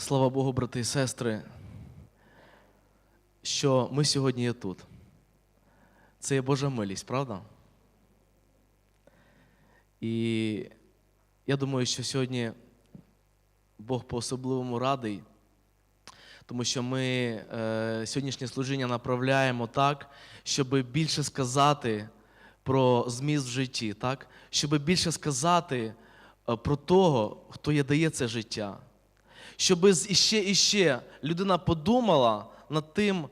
Слава Богу, брати і сестри, що ми сьогодні є тут. Це є Божа милість, правда? І я думаю, що сьогодні Бог по-особливому радий, тому що ми е, сьогоднішнє служіння направляємо так, щоб більше сказати про зміст в житті, так? щоб більше сказати е, про того, хто є дає це життя. Щоб іще і ще людина подумала над тим,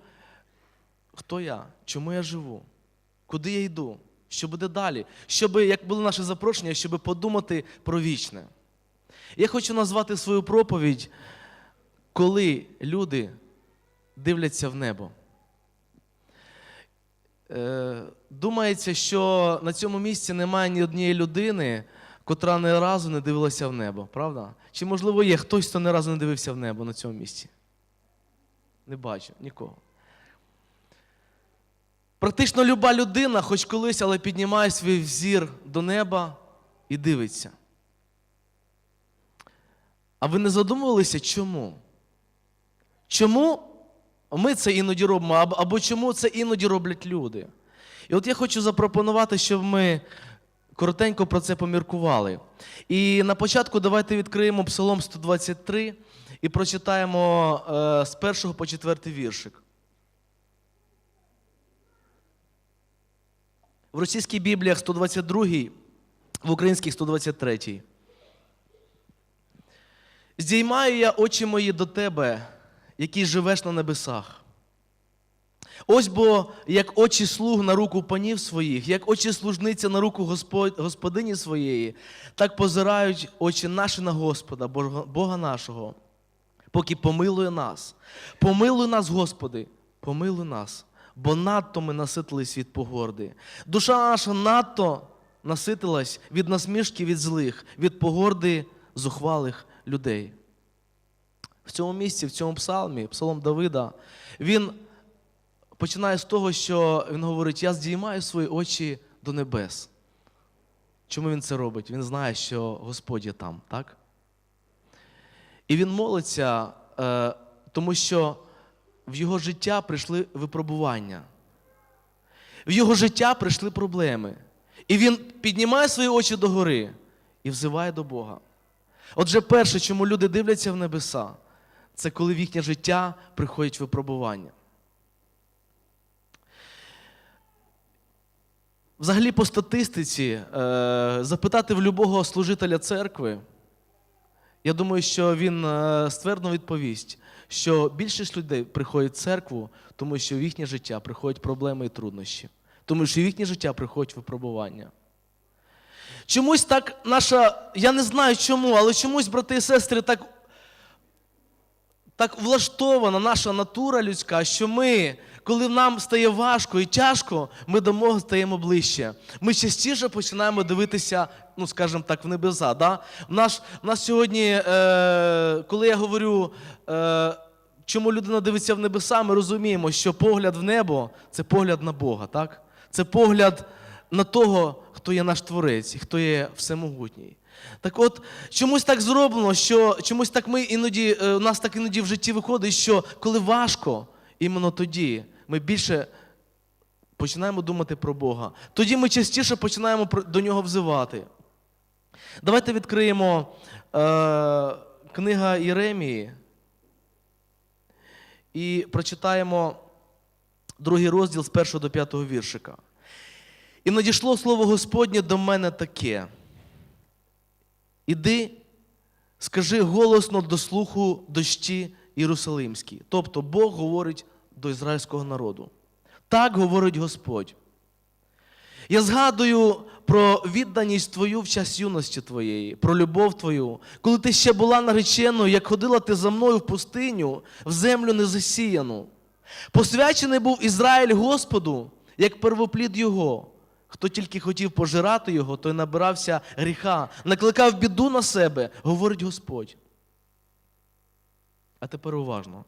хто я, чому я живу, куди я йду, що буде далі. Щоб, як було наше запрошення, щоб подумати про вічне. Я хочу назвати свою проповідь, коли люди дивляться в небо. Е, Думається, що на цьому місці немає ні однієї людини, котра ні разу не дивилася в небо, правда? Чи, можливо, є хтось, хто ні разу не дивився в небо на цьому місці? Не бачу нікого. Практично люба людина, хоч колись, але піднімає свій взір до неба і дивиться. А ви не задумувалися, чому? Чому ми це іноді робимо, або чому це іноді роблять люди? І от я хочу запропонувати, щоб ми коротенько про це поміркували. І на початку давайте відкриємо Псалом 123 і прочитаємо е, з першого по четвертий віршик. В російській Бібліях 122, в українських 123. Здіймаю я очі мої до тебе, який живеш на небесах. Ось бо як очі слуг на руку панів своїх, як очі служниця на руку господині своєї, так позирають очі наші на Господа, Бога, нашого, поки помилує нас. Помилуй нас, Господи, помилуй нас, бо надто ми наситились від погорди. Душа наша надто наситилась від насмішки від злих, від погорди зухвалих людей. В цьому місці, в цьому псалмі, псалом Давида, він починає з того, що він говорить: Я здіймаю свої очі до небес. Чому він це робить? Він знає, що Господь є там, так? І він молиться, е, тому що в його життя прийшли випробування. В його життя прийшли проблеми. І він піднімає свої очі догори і взиває до Бога. Отже, перше, чому люди дивляться в небеса, це коли в їхнє життя приходять випробування. Взагалі, по статистиці, е, запитати в любого служителя церкви, я думаю, що він е, ствердно відповість, що більшість людей приходять в церкву, тому що в їхнє життя приходять проблеми і труднощі, тому що в їхнє життя приходять випробування. Чомусь так наша, я не знаю чому, але чомусь, брати і сестри, так, так влаштована наша натура людська, що ми, коли нам стає важко і тяжко, ми до Бога стаємо ближче. Ми частіше починаємо дивитися, ну, скажімо так, в небеса. Да? У нас, у нас сьогодні, е, коли я говорю, е, чому людина дивиться в небеса, ми розуміємо, що погляд в небо це погляд на Бога. так? Це погляд на того, хто є наш творець і хто є всемогутній. Так от, чомусь так зроблено, що чомусь так ми іноді, е, у нас так іноді в житті виходить, що коли важко, іменно тоді ми більше починаємо думати про Бога. Тоді ми частіше починаємо до нього взивати. Давайте відкриємо е, книга Єремії і прочитаємо другий розділ з 1 до 5 віршика. І надійшло слово Господнє до мене таке. Іди, скажи голосно до слуху дощі Єрусалимські. Тобто Бог говорить до ізраїльського народу. Так говорить Господь. Я згадую про відданість твою в час юності твоєї, про любов твою, коли ти ще була нареченою, як ходила ти за мною в пустиню, в землю незасіяну. Посвячений був Ізраїль Господу, як первоплід його. Хто тільки хотів пожирати його, той набирався гріха, накликав біду на себе, говорить Господь. А тепер уважно.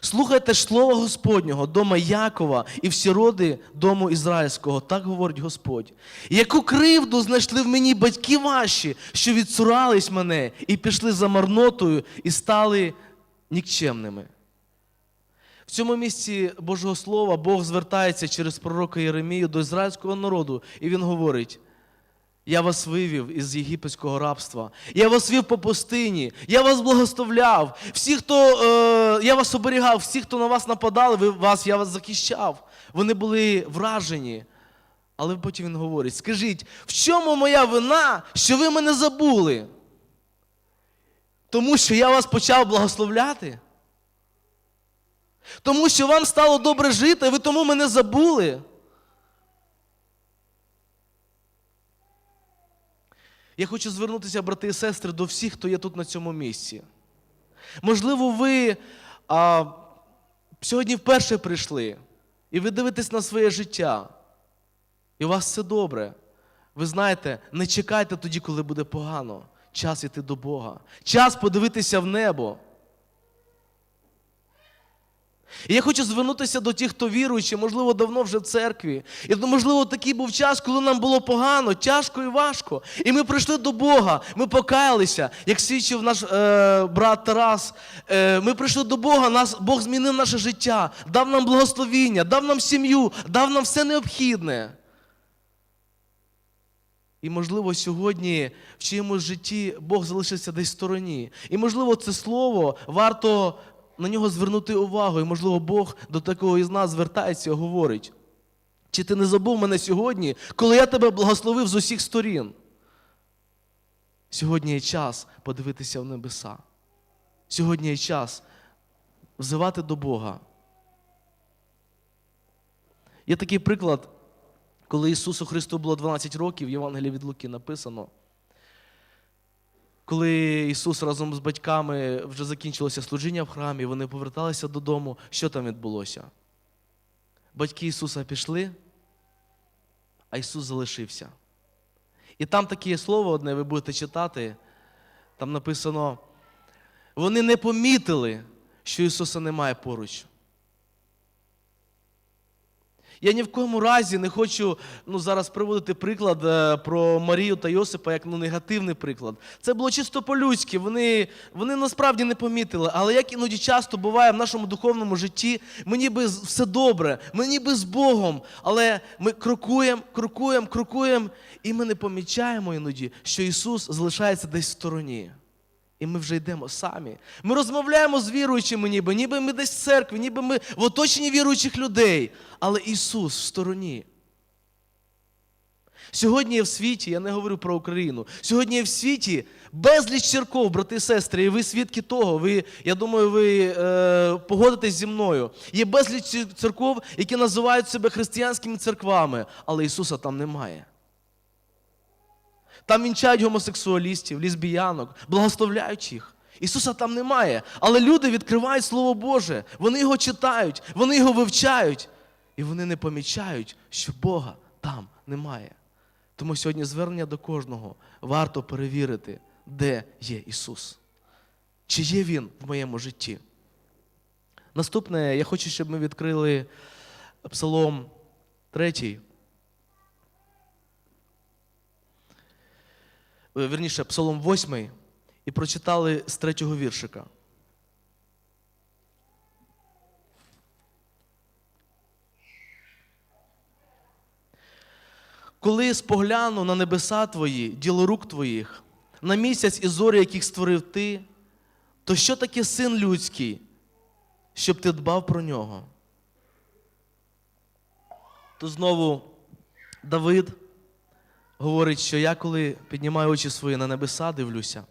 Слухайте ж слово Господнього, дома Якова і всі роди дому Ізраїльського, так говорить Господь. Яку кривду знайшли в мені батьки ваші, що відсурались мене і пішли за марнотою, і стали нікчемними. В цьому місці Божого Слова Бог звертається через пророка Єремію до ізраїльського народу, і він говорить: я вас вивів із єгипетського рабства, я вас вів по пустині, я вас благословляв. Всі, хто е, я вас оберігав, всі, хто на вас нападали, ви, вас, я вас захищав. Вони були вражені. Але потім він говорить: скажіть, в чому моя вина, що ви мене забули? Тому що я вас почав благословляти? Тому що вам стало добре жити, ви тому мене забули. Я хочу звернутися, брати і сестри, до всіх, хто є тут на цьому місці. Можливо, ви а, сьогодні вперше прийшли, і ви дивитесь на своє життя, і у вас все добре. Ви знаєте, не чекайте тоді, коли буде погано. Час іти до Бога. Час подивитися в небо. І я хочу звернутися до тих, хто віруючий, можливо, давно вже в церкві. І можливо, такий був час, коли нам було погано, тяжко і важко. І ми прийшли до Бога, ми покаялися, як свідчив наш е, брат Тарас. Е, ми прийшли до Бога, нас, Бог змінив наше життя, дав нам благословіння, дав нам сім'ю, дав нам все необхідне. І, можливо, сьогодні в чиємусь житті Бог залишився десь в стороні. І, можливо, це слово варто на нього звернути увагу. І, можливо, Бог до такого із нас звертається і говорить. Чи ти не забув мене сьогодні, коли я тебе благословив з усіх сторін? Сьогодні є час подивитися в небеса. Сьогодні є час взивати до Бога. Є такий приклад, коли Ісусу Христу було 12 років, в Євангелії від Луки написано. Коли Ісус разом з батьками вже закінчилося служіння в храмі, вони поверталися додому, що там відбулося? Батьки Ісуса пішли, а Ісус залишився. І там таке слово одне, ви будете читати, там написано: вони не помітили, що Ісуса немає поруч. Я ні в коєму разі не хочу ну, зараз приводити приклад е, про Марію та Йосипа як ну, негативний приклад. Це було чисто по-людськи. Вони, вони насправді не помітили. Але як іноді часто буває в нашому духовному житті, ми ніби все добре, ми ніби з Богом, але ми крокуємо, крокуємо, крокуємо, і ми не помічаємо іноді, що Ісус залишається десь в стороні. І ми вже йдемо самі. Ми розмовляємо з віруючими, ніби, ніби ми десь в церкві, ніби ми в оточенні віруючих людей. Але Ісус в стороні. Сьогодні є в світі, я не говорю про Україну. Сьогодні є в світі безліч церков, брати і сестри, і ви свідки того. Ви, я думаю, ви е, погодитесь зі мною. Є безліч церков, які називають себе християнськими церквами, але Ісуса там немає. Там вінчають гомосексуалістів, лесбіянок, благословляють їх. Ісуса там немає. Але люди відкривають Слово Боже, вони його читають, вони його вивчають, і вони не помічають, що Бога там немає. Тому сьогодні звернення до кожного варто перевірити, де є Ісус. Чи є Він в моєму житті? Наступне, я хочу, щоб ми відкрили Псалом 3. Е, Вірніше, Псалом 8 і прочитали з третього віршика. Коли спогляну на небеса твої, діло рук твоїх, на місяць і зорі, яких створив ти, то що таке син людський, щоб ти дбав про нього? То знову Давид говорить, що я коли піднімаю очі свої на небеса, дивлюся,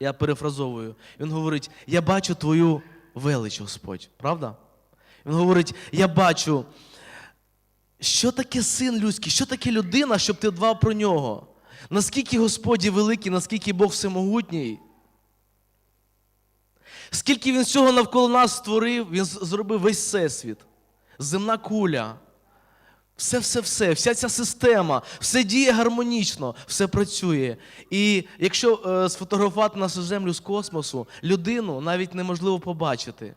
я перефразовую, він говорить: я бачу твою велич, Господь, правда? Він говорить, я бачу, що таке син людський, що таке людина, щоб ти дбав про нього? Наскільки Господь великий, наскільки Бог всемогутній? Скільки він всього навколо нас створив, він зробив весь всесвіт, земна куля, все, все, все, вся ця система, все діє гармонічно, все працює. І якщо е, сфотографувати нашу землю з космосу, людину навіть неможливо побачити.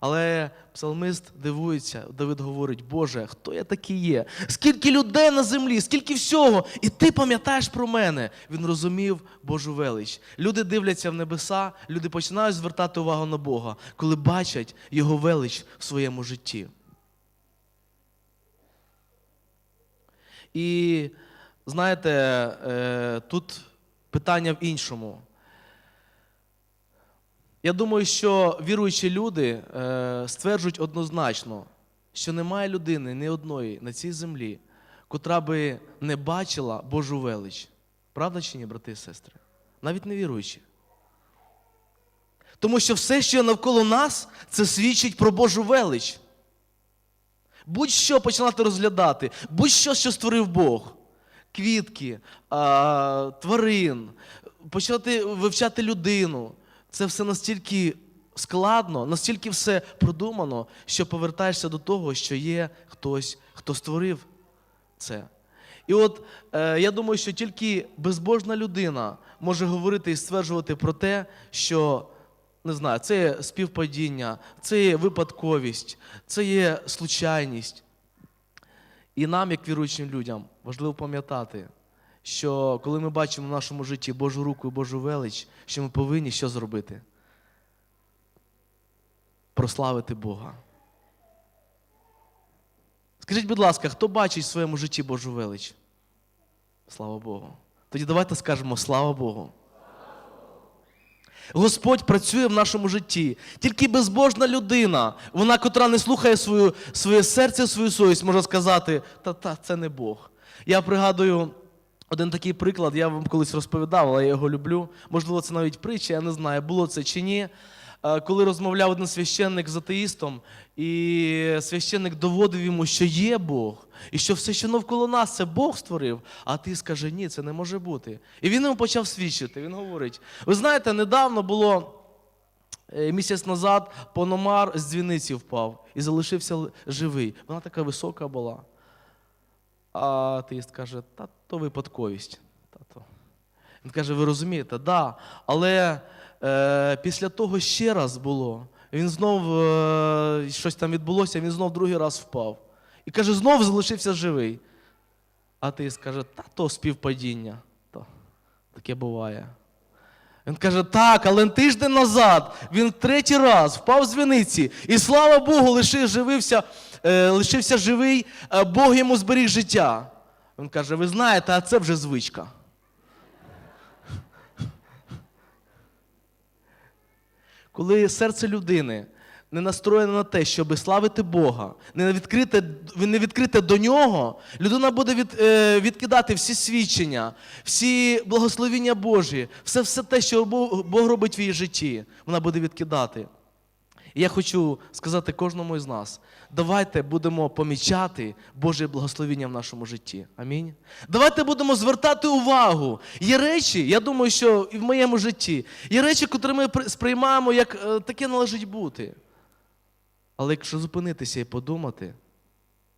Але псалмист дивується, Давид говорить, Боже, хто я такий є? Скільки людей на землі, скільки всього, і ти пам'ятаєш про мене. Він розумів Божу велич. Люди дивляться в небеса, люди починають звертати увагу на Бога, коли бачать Його велич в своєму житті. І знаєте, е, тут питання в іншому. Я думаю, що віруючі люди е, стверджують однозначно, що немає людини ні одної на цій землі, котра би не бачила Божу велич. Правда чи ні, брати і сестри? Навіть не віруючі. Тому що все, що навколо нас, це свідчить про Божу велич. Будь-що починати розглядати, будь-що, що створив Бог. Квітки, тварин, почати вивчати людину. Це все настільки складно, настільки все продумано, що повертаєшся до того, що є хтось, хто створив це. І от е, я думаю, що тільки безбожна людина може говорити і стверджувати про те, що не знаю, це є співпадіння, це є випадковість, це є случайність. І нам, як віруючим людям, важливо пам'ятати, що коли ми бачимо в нашому житті Божу руку і Божу велич, що ми повинні що зробити? Прославити Бога. Скажіть, будь ласка, хто бачить в своєму житті Божу велич? Слава Богу. Тоді давайте скажемо слава Богу. Господь працює в нашому житті. Тільки безбожна людина, вона, котра не слухає свою, своє серце, свою совість, може сказати, та-та, це не Бог. Я пригадую один такий приклад, я вам колись розповідав, але я його люблю. Можливо, це навіть притча, я не знаю, було це чи ні. Е, Коли розмовляв один священник з атеїстом, і священник доводив йому, що є Бог, і що все, що навколо нас, це Бог створив, а ти скаже, ні, це не може бути. І він йому почав свідчити. Він говорить: ви знаєте, недавно було е, місяць назад пономар з дзвіниці впав і залишився живий. Вона така висока була. А атеїст каже, та то випадковість. Та то. Він каже, ви розумієте, да, але після того ще раз було. Він знов е, щось там відбулося, він знов другий раз впав. І каже, знов залишився живий. А атеїст каже, та то співпадіння. То, таке буває. Він каже, так, але тиждень назад він третій раз впав з віниці, і слава Богу, лишив, живився, е, лишився живий, е, Бог йому зберіг життя. Він каже, ви знаєте, а це вже звичка. Коли серце людини не настроєне на те, щоб славити Бога, не відкрите, не відкрите до нього, людина буде від, е, відкидати всі свідчення, всі благословіння Божі, все, все те, що Бог, робить в її житті, вона буде відкидати. І я хочу сказати кожному із нас: давайте будемо помічати Боже благословіння в нашому житті. Амінь. Давайте будемо звертати увагу. Є речі, я думаю, що і в моєму житті, є речі, котрі ми при- сприймаємо, як е, таке належить бути. Але якщо зупинитися і подумати,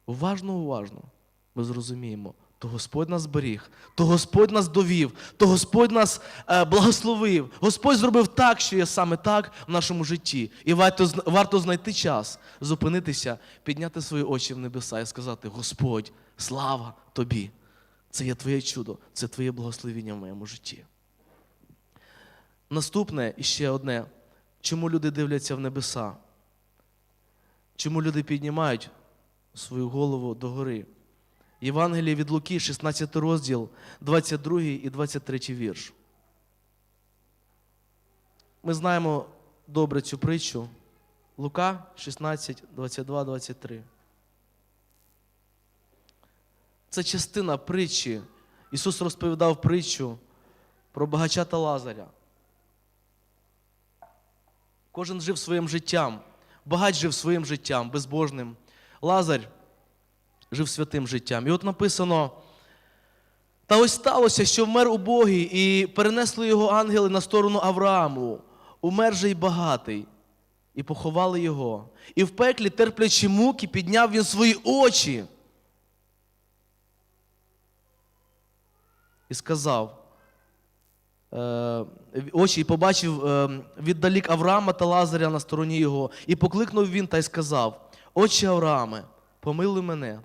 уважно, уважно, ми зрозуміємо, то Господь нас зберіг, то Господь нас довів, то Господь нас е, благословив. Господь зробив так, що є саме так в нашому житті. І варто, варто знайти час, зупинитися, підняти свої очі в небеса і сказати: Господь, слава тобі! Це є Твоє чудо, це Твоє благословіння в моєму житті. Наступне і ще одне. Чому люди дивляться в небеса? Чому люди піднімають свою голову догори? Євангеліє від Луки, 16 розділ, 22 і 23 вірш. Ми знаємо добре цю притчу. Лука 16, 22, 23. Це частина притчі. Ісус розповідав притчу про багача та Лазаря. Кожен жив своїм життям. Багач жив своїм життям, безбожним. Лазар жив святим життям. І от написано: та ось сталося, що вмер убогий, і перенесли його ангели на сторону Аврааму, умер же й багатий, і поховали його. І в пеклі, терплячи муки, підняв він свої очі. І сказав: е, очі і побачив е, віддалік Авраама та Лазаря на стороні його, і покликнув він та й сказав: Отче Аврааме, помилуй мене.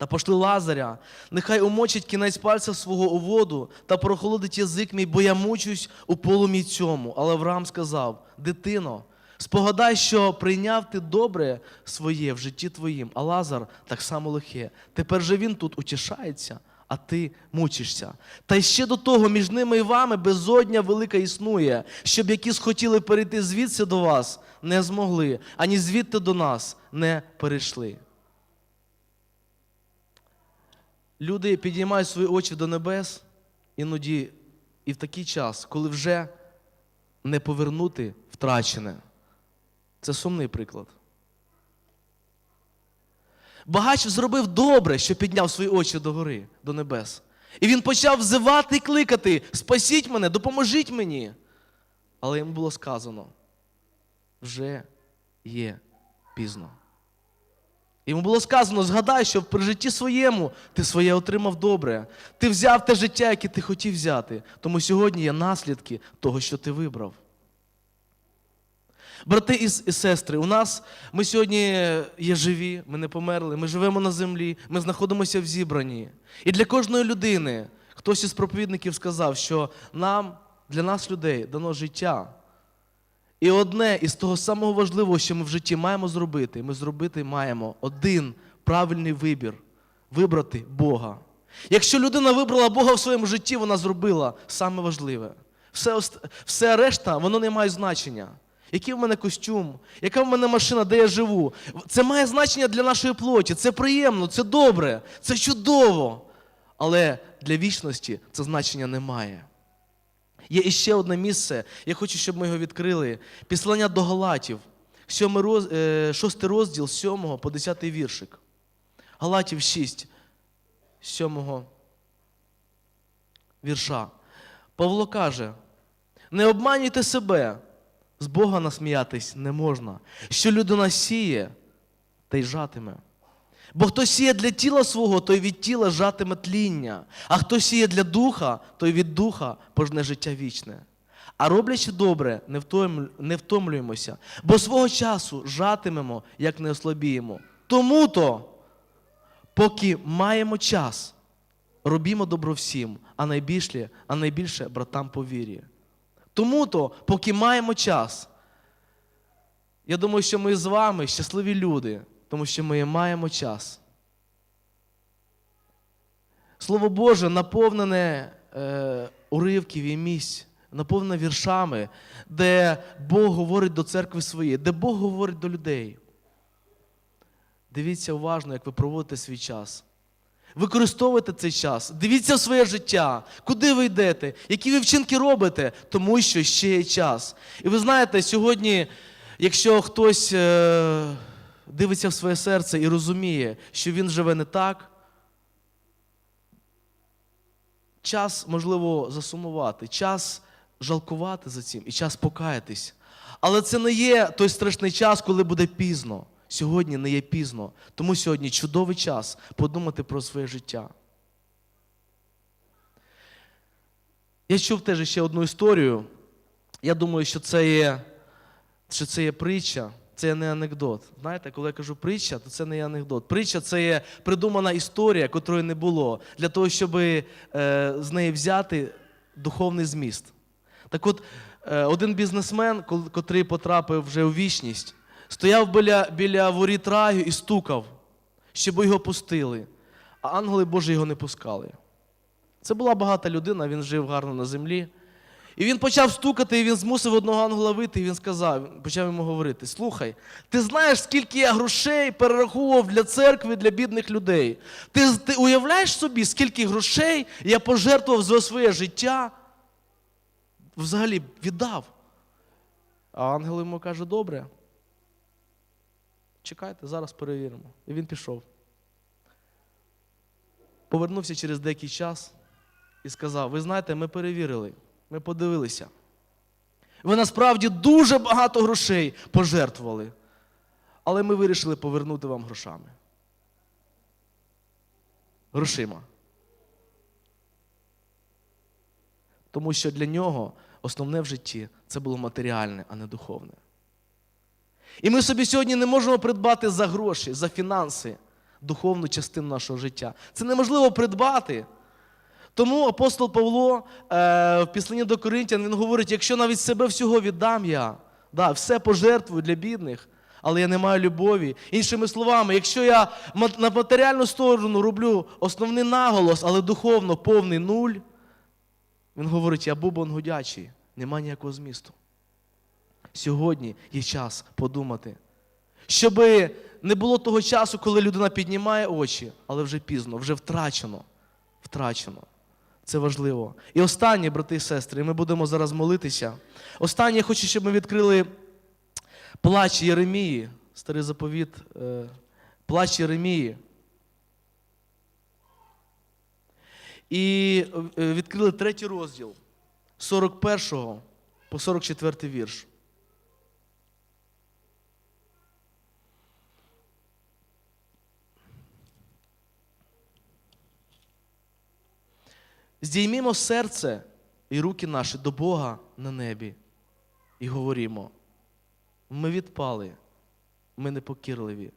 Та пошли Лазаря, нехай умочить кінець пальця свого у воду та прохолодить язик мій, бо я мучусь у полум'ї цьому. Але Авраам сказав: Дитино, спогадай, що прийняв ти добре своє в житті твоїм, а Лазар так само лихе. Тепер же він тут утішається, а ти мучишся. Та й ще до того між ними і вами безодня велика існує, щоб які схотіли перейти звідси до вас, не змогли, ані звідти до нас не перейшли. Люди підіймають свої очі до небес іноді і в такий час, коли вже не повернути втрачене. Це сумний приклад. Багач зробив добре, що підняв свої очі до гори, до небес. І він почав взивати і кликати: Спасіть мене, допоможіть мені. Але йому було сказано: вже є пізно. Йому було сказано, згадай, що при житті своєму ти своє отримав добре. Ти взяв те життя, яке ти хотів взяти. Тому сьогодні є наслідки того, що ти вибрав. Брати і, сестри, у нас ми сьогодні є живі, ми не померли, ми живемо на землі, ми знаходимося в зібранні. І для кожної людини хтось із проповідників сказав, що нам, для нас, людей, дано життя. І одне із того самого важливого, що ми в житті маємо зробити, ми зробити маємо один правильний вибір вибрати Бога. Якщо людина вибрала Бога в своєму житті, вона зробила саме важливе. Все, все решта, воно не має значення. Який в мене костюм, яка в мене машина, де я живу. Це має значення для нашої плоті. Це приємно, це добре, це чудово. Але для вічності це значення не має. Є іще одне місце, я хочу, щоб ми його відкрили. Післання до Галатів, 7 е, 6 розділ з 7 по 10 віршик. Галатів 6, 7 вірша. Павло каже: не обманюйте себе, з Бога насміятись не можна. Що людина сіє, та й жатиме. Бо хто сіє для тіла свого, той від тіла жатиме тління, а хто сіє для духа, той від духа пожне життя вічне. А роблячи добре, не втомлюємося, бо свого часу жатимемо, як не ослабіємо. Тому-то, поки маємо час, робімо добро всім, а найбільше, а найбільше братам по вірі. Тому-то, поки маємо час, я думаю, що ми з вами щасливі люди, тому що ми маємо час. Слово Боже наповнене е, уривків і місць, наповнене віршами, де Бог говорить до церкви своєї, де Бог говорить до людей. Дивіться уважно, як ви проводите свій час. Використовуйте цей час, дивіться своє життя, куди ви йдете, які ви вчинки робите, тому що ще є час. І ви знаєте, сьогодні, якщо хтось е, дивиться в своє серце і розуміє, що він живе не так, час, можливо, засумувати, час жалкувати за цим і час покаятись. Але це не є той страшний час, коли буде пізно. Сьогодні не є пізно. Тому сьогодні чудовий час подумати про своє життя. Я чув теж ще одну історію. Я думаю, що це є, що це є притча, це не анекдот. Знаєте, коли я кажу притча, то це не анекдот. Притча це є придумана історія, котрої не було, для того, щоб е, з неї взяти духовний зміст. Так от, е, один бізнесмен, котрий потрапив вже у вічність, стояв біля, біля воріт раю і стукав, щоб його пустили. А ангели Божі його не пускали. Це була багата людина, він жив гарно на землі. І він почав стукати, і він змусив одного ангела вийти, і він сказав, почав йому говорити: Слухай, ти знаєш, скільки я грошей перераховував для церкви, для бідних людей. Ти, ти уявляєш собі, скільки грошей я пожертвував за своє життя? Взагалі віддав. А ангел йому каже: добре. Чекайте, зараз перевіримо. І він пішов. Повернувся через деякий час і сказав: Ви знаєте, ми перевірили, ми подивилися. Ви насправді дуже багато грошей пожертвували. Але ми вирішили повернути вам грошами. Грошима. Тому що для нього основне в житті це було матеріальне, а не духовне. І ми собі сьогодні не можемо придбати за гроші, за фінанси духовну частину нашого життя. Це неможливо придбати. Тому апостол Павло е, в післанні до Коринтян він говорить: якщо навіть себе всього віддам я, да, все пожертвую для бідних, але я не маю любові. Іншими словами, якщо я на матеріальну сторону роблю основний наголос, але духовно повний нуль, він говорить, я бубон гудячий, нема ніякого змісту. Сьогодні є час подумати, щоб не було того часу, коли людина піднімає очі, але вже пізно, вже втрачено. Втрачено. Це важливо. І останнє, брати і сестри, ми будемо зараз молитися. Останнє я хочу, щоб ми відкрили плач Єремії, старий заповіт, е, плач Єремії. І е, відкрили третій розділ 41 по 44 вірш. Здіймімо серце і руки наші до Бога на небі і говоримо: ми відпали, ми непокірливі,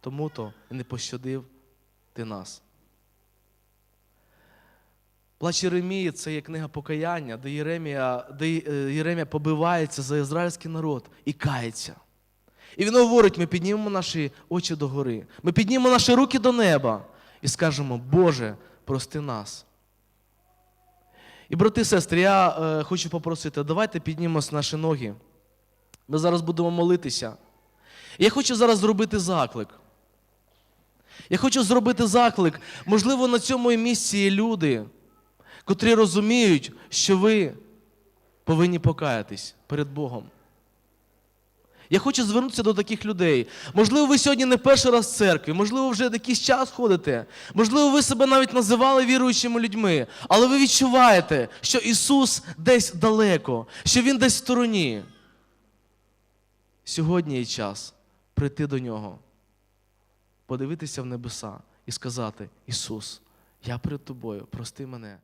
тому то не пощадив ти нас. Плач Єремії це є книга покаяння, де Єремія, де е, Єремія побивається за ізраїльський народ і кається. І він говорить: ми піднімемо наші очі догори, ми піднімемо наші руки до неба і скажемо, Боже, прости нас. І, брати і сестри, я е, хочу попросити, давайте піднімемось наші ноги. Ми зараз будемо молитися. Я хочу зараз зробити заклик. Я хочу зробити заклик. Можливо, на цьому місці є люди, котрі розуміють, що ви повинні покаятись перед Богом. Я хочу звернутися до таких людей. Можливо, ви сьогодні не перший раз в церкві, можливо, вже якийсь час ходите. Можливо, ви себе навіть називали віруючими людьми, але ви відчуваєте, що Ісус десь далеко, що Він десь в стороні. Сьогодні є час прийти до Нього, подивитися в небеса і сказати: Ісус, я перед тобою, прости мене.